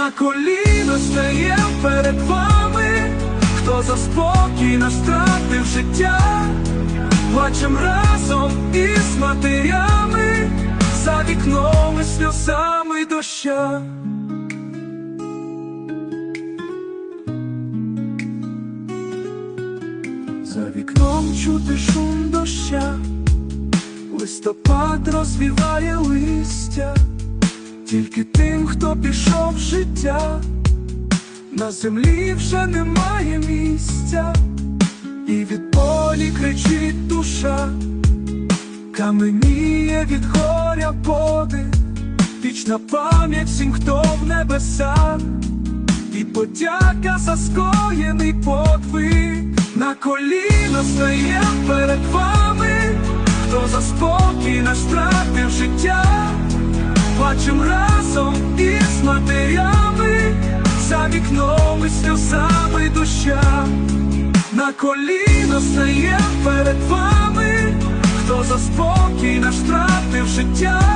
на коліно стає перед вами, хто за спокій наш втратив життя, плачем разом із матерями, за вікном і сльозами доща. За вікном чути шум доща, листопад розвіває листя, тільки тим, хто пішов в життя, на землі вже немає місця, і від болі кричить душа, каменіє від горя подих, вічна пам'ять всім, хто в небесах. І подяка за скоєний подвиг. На коліна стає перед вами, хто за спокій наш життя, плачем разом із матерями, за вікном і сльозами доща, на коліна стає перед вами, хто за спокій наш втратив життя,